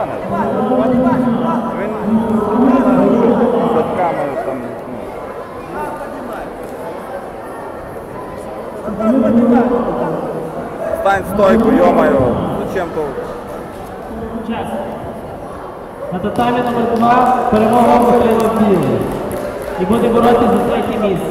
вихований. Він садками там. ну. Стань стойку, йомаю. Зачем то? Час. На татамі номер 2 перемога Михайло Білий. І буде боротися за третє місце.